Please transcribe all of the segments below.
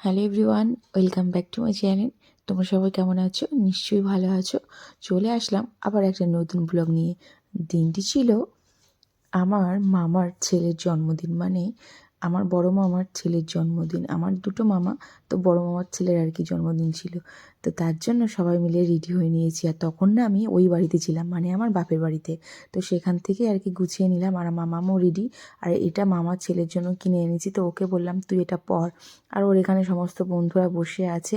Hello everyone welcome back to my channel তোমরা সবাই কেমন আছো? নিশ্চয়ই ভালো আছো। চলে আসলাম আবার একটা নতুন ব্লগ নিয়ে। দিনটি ছিল আমার মামার ছেলের জন্মদিন মানে আমার বড় মামার ছেলের জন্মদিন। আমার দুটো মামা, তো বড় মামার ছেলের আর কি জন্মদিন ছিল। তো তার জন্য সবাই মিলে রেডি হয়ে নিয়েছি। আর তখন না আমি ওই বাড়িতে ছিলাম মানে আমার বাপের বাড়িতে। তো সেখান থেকে আর কি গুছিয়ে নিলাম আর মামামও রেডি আর এটা মামার ছেলের জন্য কিনে এনেছি, তো ওকে বললাম, তুই এটা পর। আর ওর এখানে সমস্ত বন্ধুরা বসে আছে।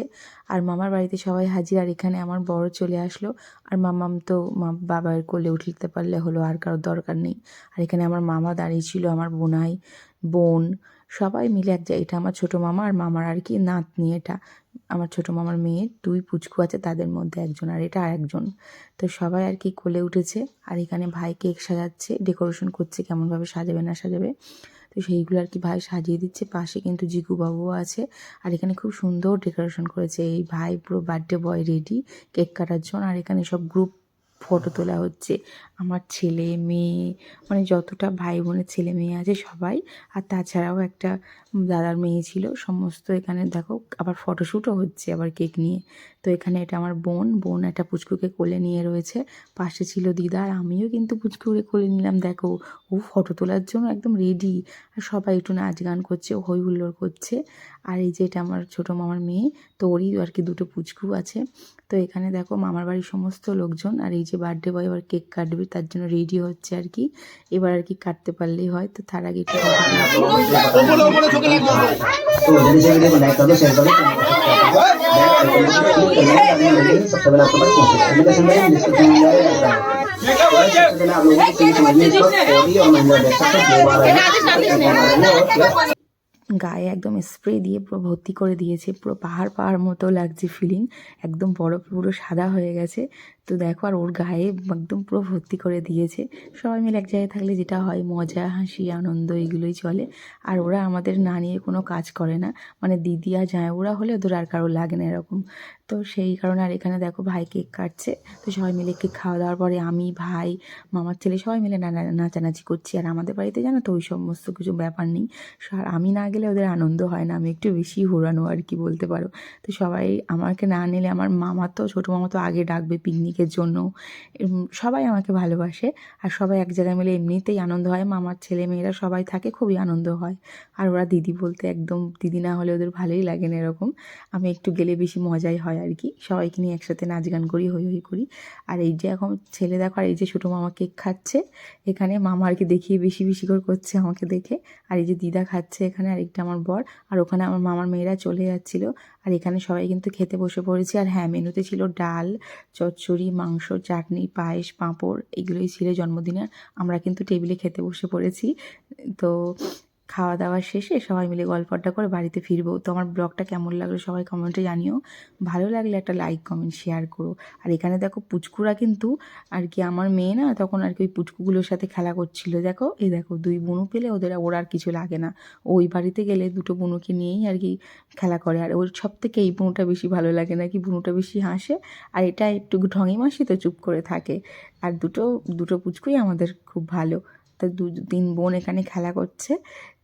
আর মামার বাড়িতে সবাই হাজির। আর এখানে আমার বড় চলে আসলো। আর মামাম তো মা, বাবার কোলে উঠতে পারলে হলো আর কারোর দরকার নেই। আর এখানে আমার মামা দাঁড়িয়ে ছিল, আমার বোনাই। বোন, সবাই মিলে এক জায়গায়, এটা আমার ছোটো মামা আর মামার আর কি নাতনি এটা। আমার ছোটো মামার মেয়ে, দুই পুচকু আছে তাদের মধ্যে একজন আর এটা আর একজন তো সবাই আর কি কোলে উঠেছে আর এখানে ভাই কেক সাজাচ্ছে, ডেকোরেশন করছে কেমনভাবে সাজাবে না সাজাবে। তো সেইগুলো আর কি ভাই সাজিয়ে দিচ্ছে, পাশে কিন্তু জিকু বাবুও আছে আর এখানে খুব সুন্দর ডেকোরেশন করেছে। এই ভাই পুরো বার্থডে বয় রেডি, কেক কাটার জন্য আর এখানে সব গ্রুপ ফটো তোলা হচ্ছে। আমার ছেলে, মেয়ে মানে যতটা ভাই বোনের ছেলে মেয়ে আছে সবাই। আর তাছাড়াও একটা দাদার মেয়ে ছিল। সমস্ত এখানে দেখো, আবার ফটোশ্যুটও হচ্ছে আবার কেক নিয়ে। তো এখানে এটা আমার বোন। বোন একটা পুচকুকে কোলে নিয়ে রয়েছে। পাশে ছিল দিদা আর আমিও কিন্তু পুচকুকে কোলে নিলাম। দেখো, ও ফটো তোলার জন্য একদম রেডি আর সবাই একটু নাচ গান করছে, হই হুল্লোড় করছে। আর এই যে এটা আমার ছোটো মামার মেয়ে তো ওরই আর কি দুটো পুচকু আছে। তো এখানে দেখো, মামার বাড়ির সমস্ত লোকজন আর এই যে বার্থডে বয় এবার কেক কাটবে তার জন্য রেডি হচ্ছে আর কি এবার আর কি কাটতে পারলেই হয় তো তার আগে একটু तो जल्दी से वीडियो को लाइक कर दो शेयर कर दो सबसे पहले आपके पास पहुंचे एप्लीकेशन में डिस्क्रिप्शन में जाएगा सबसे पहले आप लोगों को सही समझिए इसको कोई और महिला देख सकते हैं दो बार है और प्लस গায়ে একদম স্প্রে দিয়ে পুরো ভর্তি করে দিয়েছে। পুরো পাহাড় পাহাড় মতো লাগছে ফিলিং একদম বরফ পুরো সাদা হয়ে গেছে। তো দেখো, আর ওর গায়ে একদম পুরো ভর্তি করে দিয়েছে। সবাই মিলে এক জায়গায় থাকলে যেটা হয়, মজা, হাসি, আনন্দ, এগুলোই চলে। আর ওরা আমাদের না নিয়ে কোনো কাজ করে না। মানে দিদি আর যায় ওরা হলে ওদের আর কারও লাগে না এরকম। তো সেই কারণে আর এখানে দেখো ভাই কেক কাটছে। তো সবাই মিলে কেক খাওয়া দাওয়ার পরে আমি, ভাই, মামার ছেলে সবাই মিলে নাচানাচি করছি। আর আমাদের বাড়িতে জানো তো ওই সমস্ত কিছু ব্যাপার নেই। আর আমি না গেলে ওদের আনন্দ হয় না। আমি একটু বেশি ঘোরানো আর কি বলতে পারো। তো সবাই আমাকে না নিলে আমার মামা তো, ছোটো মামা তো আগে ডাকবে পিকনিকের জন্য। সবাই আমাকে ভালোবাসে। আর সবাই এক জায়গায় মিলে এমনিতেই আনন্দ হয়। মামার ছেলে মেয়েরা সবাই থাকে, খুবই আনন্দ হয়। আর ওরা দিদি বলতে একদম, দিদি না হলে ওদের ভালোই লাগে না এরকম। আমি একটু গেলে বেশি মজাই হয় আর কি সবাইকে নিয়ে একসাথে নাচ গান করি হই হই করি। আর এই যে এখন ছেলে দেখো, আর এই যে ছোটো মামা কেক খাচ্ছে, এখানে মামা আর কি দেখিয়ে বেশি বেশি করে করছে আমাকে দেখে। আর এই যে দিদা খাচ্ছে এখানে, আরেকটা আমার বর। আর ওখানে আমার মামার মেয়েরা চলে যাচ্ছিল। আর এখানে সবাই কিন্তু খেতে বসে পড়েছি। আর হ্যাঁ মেনুতে ছিল ডাল, চচ্চড়ি, মাংস, চাটনি, পায়েস, পাঁপড়, এগুলোই ছিল জন্মদিনের। আমরা কিন্তু টেবিলে খেতে বসে পড়েছি। তো খাওয়া দাওয়া শেষে সবাই মিলে গল্প আড্ডা করে বাড়িতে ফিরবো। তো আমার ব্লগটা কেমন লাগল সবাই কমেন্টে জানিও। ভালো লাগলে একটা লাইক কমেন্ট শেয়ার করো। আর এখানে দেখো পুচকুরা কিন্তু আর কি আমার মেয়ে না তখন আর কি ওই পুচকুগুলোর সাথে খেলা করছিল। দেখো, এই দেখো দুই বনু পেলে ওদের ওর আর কিছু লাগে না। ওই বাড়িতে গেলে দুটো বনুকে নিয়েই আর কি খেলা করে। আর ওর সব থেকে এই বুনুটা বেশি ভালো লাগে নাকি? বনুটা বেশি হাসে। আর এটা একটু ঢঙি মাসি তো চুপ করে থাকে। আর দুটো দুটো পুচকুই আমাদের খুব ভালো। তো দু তিন বোন এখানে খেলা করছে।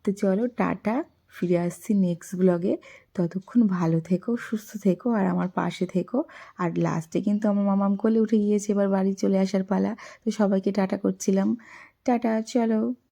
তো চলো টাটা, ফিরে আসছি নেক্সট ব্লগে ততক্ষণ ভালো থেকো, সুস্থ থেকো আর আমার পাশে থেকো। আর লাস্টে কিন্তু আমার মামাম কোলে উঠে গিয়েছে, এবার বাড়ি চলে আসার পালা। তো সবাইকে টাটা করছিলাম। টাটা, চলো।